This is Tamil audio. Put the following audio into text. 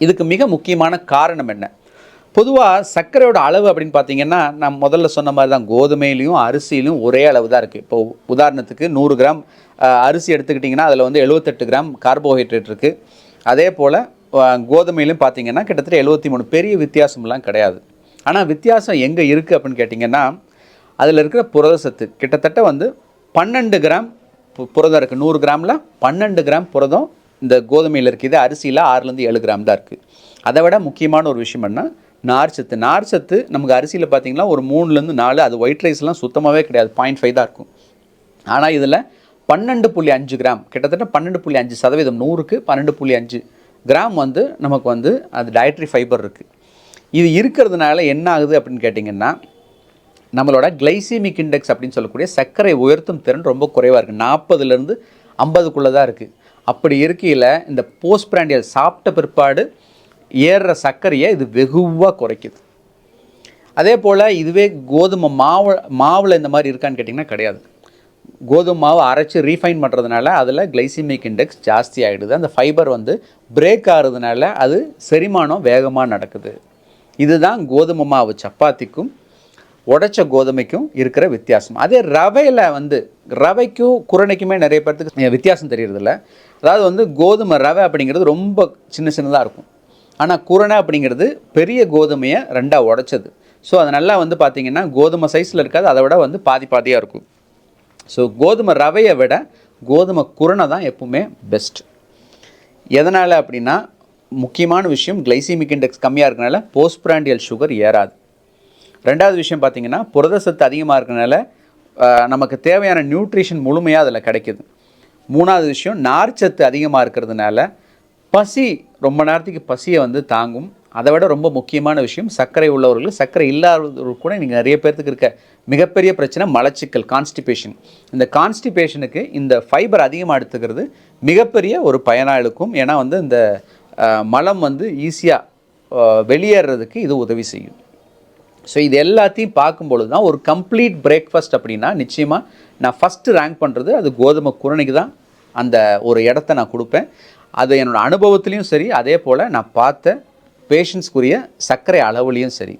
இதுக்கு மிக முக்கியமான காரணம் என்ன? பொதுவாக சர்க்கரையோட அளவு அப்படின்னு பார்த்தீங்கன்னா நான் முதல்ல சொன்ன மாதிரி தான் கோதுமையிலையும் அரிசியிலும் ஒரே அளவு தான் இருக்குது இப்போ உதாரணத்துக்கு நூறு கிராம் அரிசி எடுத்துக்கிட்டிங்கன்னா அதில் வந்து எழுபத்தெட்டு கிராம் கார்போஹைட்ரேட் இருக்குது அதே போல் கோதுமையிலும் பார்த்தீங்கன்னா கிட்டத்தட்ட எழுபத்தி மூணு பெரிய வித்தியாசம்லாம் கிடையாது. ஆனால் வித்தியாசம் எங்கே இருக்குது அப்படின்னு கேட்டிங்கன்னா அதில் இருக்கிற புரத சத்து. கிட்டத்தட்ட வந்து பன்னெண்டு கிராம் பு- புரதம் இருக்குது நூறு கிராமில் பன்னெண்டு கிராம் புரதம் இந்த கோதுமையில் இருக்குது அரிசியில் ஆறுலேருந்து ஏழு கிராம் தான் இருக்குது அதை விட முக்கியமான ஒரு விஷயம் என்ன நார்ச்சத்து நார்ச்சத்து நமக்கு அரிசியில் பார்த்தீங்கன்னா ஒரு மூணுலேருந்து நாலு அது ஒயிட் ரைஸ்லாம் சுத்தமாகவே கிடையாது. பாயிண்ட் ஃபைவ் தான் இருக்கும். ஆனால் இதில் பன்னெண்டு புள்ளி அஞ்சு கிராம் கிட்டத்தட்ட பன்னெண்டு புள்ளி அஞ்சு சதவீதம் நூறுக்கு பன்னெண்டு புள்ளி அஞ்சு கிராம் வந்து நமக்கு வந்து அது டயட்ரி ஃபைபர் இருக்குது இது இருக்கிறதுனால என்ன ஆகுது அப்படின்னு கேட்டிங்கன்னா நம்மளோட கிளைசிமிக் இண்டெக்ஸ் அப்படின்னு சொல்லக்கூடிய சர்க்கரை உயர்த்தும் திறன் ரொம்ப குறைவாக இருக்குது நாற்பதுலேருந்து ஐம்பதுக்குள்ளே தான் இருக்குது அப்படி இருக்கையில் இந்த போஸ்ட் பிராண்டியல் சாப்பிட்ட பிற்பாடு ஏறுற சர்க்கரையை இது வெகுவாக குறைக்குது. அதே போல் இதுவே கோதுமை மாவு மாவில் இந்த மாதிரி இருக்கான்னு கேட்டிங்கன்னா கிடையாது. கோதுமை மாவு அரைச்சி ரீஃபைன் பண்ணுறதுனால அதில் கிளைசிமிக் இண்டெக்ஸ் ஜாஸ்தி ஆகிடுது அந்த ஃபைபர் வந்து பிரேக் ஆகிறதுனால அது செரிமானம் வேகமாக நடக்குது. இதுதான் கோதுமை மாவு சப்பாத்திக்கும் உடைச்ச கோதுமைக்கும் இருக்கிற வித்தியாசம். அதே ரவையில் வந்து ரவைக்கும் குரணைக்குமே நிறைய பேர்த்துக்கு வித்தியாசம் தெரியறதில்ல. அதாவது வந்து கோதுமை ரவை அப்படிங்கிறது ரொம்ப சின்ன சின்னதாக இருக்கும். ஆனால் குரணை அப்படிங்கிறது பெரிய கோதுமையை ரெண்டாக உடைச்சது. ஸோ அது நல்லா வந்து பார்த்திங்கன்னா கோதுமை சைஸில் இருக்காது அதை விட வந்து பாதி பாதியாக இருக்கும். ஸோ கோதுமை ரவையை விட கோதுமை குரணை தான் எப்பவுமே பெஸ்ட் எதனால் அப்படின்னா முக்கியமான விஷயம் கிளைசிமிக் இண்டெக்ஸ் கம்மியாக இருக்கனால போஸ்ட் பிராண்டியல் சுகர் ஏறாது. ரெண்டாவது விஷயம் பார்த்தீங்கன்னா புரத சத்து அதிகமாக இருக்கனால நமக்கு தேவையான நியூட்ரிஷன் முழுமையாக அதில் கிடைக்குது. மூணாவது விஷயம் நார்ச்சத்து அதிகமாக இருக்கிறதுனால பசி ரொம்ப நேரத்துக்கு பசியை வந்து தாங்கும். அதை விட ரொம்ப முக்கியமான விஷயம் சர்க்கரை உள்ளவர்கள் சர்க்கரை இல்லாதவர்கள் கூட நீங்கள் நிறைய பேர்த்துக்கு இருக்க மிகப்பெரிய பிரச்சனை மலச்சிக்கல் கான்ஸ்டிபேஷன் இந்த கான்ஸ்டிபேஷனுக்கு இந்த ஃபைபர் அதிகமாக எடுத்துக்கிறது மிகப்பெரிய ஒரு பயனாக இருக்கும் ஏன்னா வந்து இந்த மலம் வந்து ஈஸியாக வெளியேறதுக்கு இது உதவி செய்யும். ஸோ இது எல்லாத்தையும் பார்க்கும்பொழுது தான் ஒரு கம்ப்ளீட் பிரேக்ஃபாஸ்ட் அப்படின்னா நிச்சயமாக நான் ஃபஸ்ட்டு ரேங்க் பண்ணுறது அது கோதுமை குரணிக்கு தான். அந்த ஒரு இடத்த நான் கொடுப்பேன். அது என்னோடய அனுபவத்துலேயும் சரி அதே போல் நான் பார்த்த பேஷண்ட்ஸ்க்குரிய சர்க்கரை அளவுலேயும் சரி.